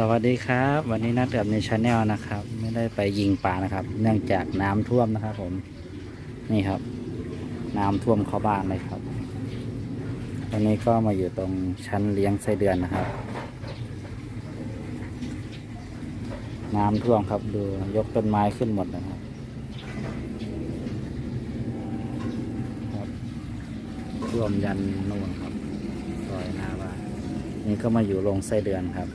สวัสดีครับ วันนี้นัดกับในชาแนลนะครับ ไม่ได้ไปยิงปลานะครับ เนื่องจากน้ำท่วมนะครับผมนี่ครับ น้ำท่วมเข้าบ้านเลยครับตอนนี้ก็มาอยู่ตรงชั้นเลี้ยงไส้เดือนนะครับ น้ำท่วมครับดูยกต้นไม้ขึ้นหมดนะครับท่วมยันนู่นครับซอยหน้าบ้านนี่ก็มาอยู่โรงไส้เดือนครับ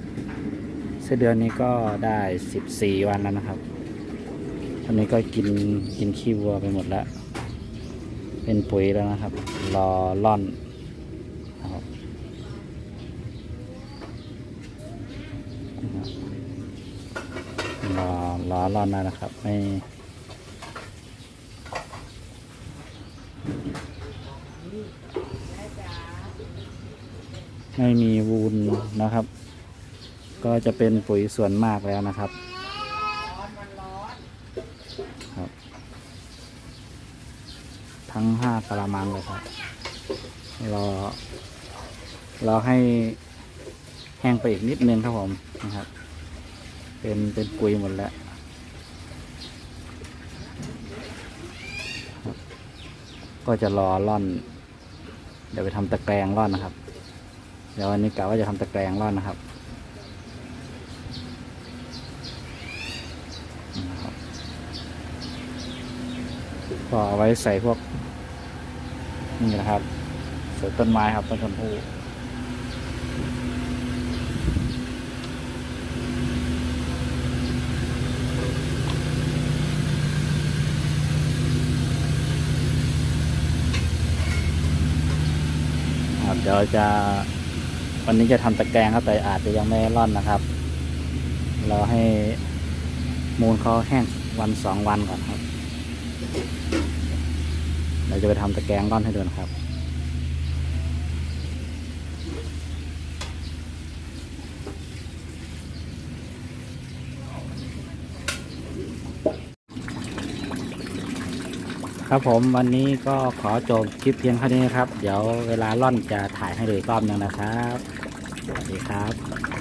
ส้เดือนนี้ก็ได้สิบสี่วันแล้วนะครับตอนนี้ก็กินกินขี้วัวไปหมดแล้ว เป็นปุ๋ยแล้วนะครับ รอล่อนนะครับรอรอล่อนแล้วนะครับ ไม่ไม่มีวูนนะครับ ก็จะเป็นปุ๋ยส่วนมากแล้วนะครับครับ ทั้งห้ากะละมังเลยครับรอรอให้แห้งไปอีกนิดนึงครับผมนะครับ เป็นเป็นปุ๋ยหมดแล้วก็จะรอร่อน เดี๋ยวไปทำตะแกรงร่อนนะครับ เดี๋ยววันนี้กะว่าจะทำตะแกรงร่อนนะครับ นะครับ ก็เอาไว้ใส่พวก นี่นะครับใส่ต้นไม้ครับต้นชมพู่ครับเดี๋ยวจะวันนี้จะทำตะแกรงครับแต่อาจจะยังไม่ร่อนนะครับ เรอให้ มูลเขาแห้งวันสองวันก่อนครับเดี๋ยวจะไปทำตะแกรงร่อนให้ดูนะครับครับผมวันนี้ก็ขอจบคลิปเพียงเท่านี้ครับ เดี๋ยวเวลาร่อนจะถ่ายให้ดูอีกรอบนึงนะครับ สวัสดีครับ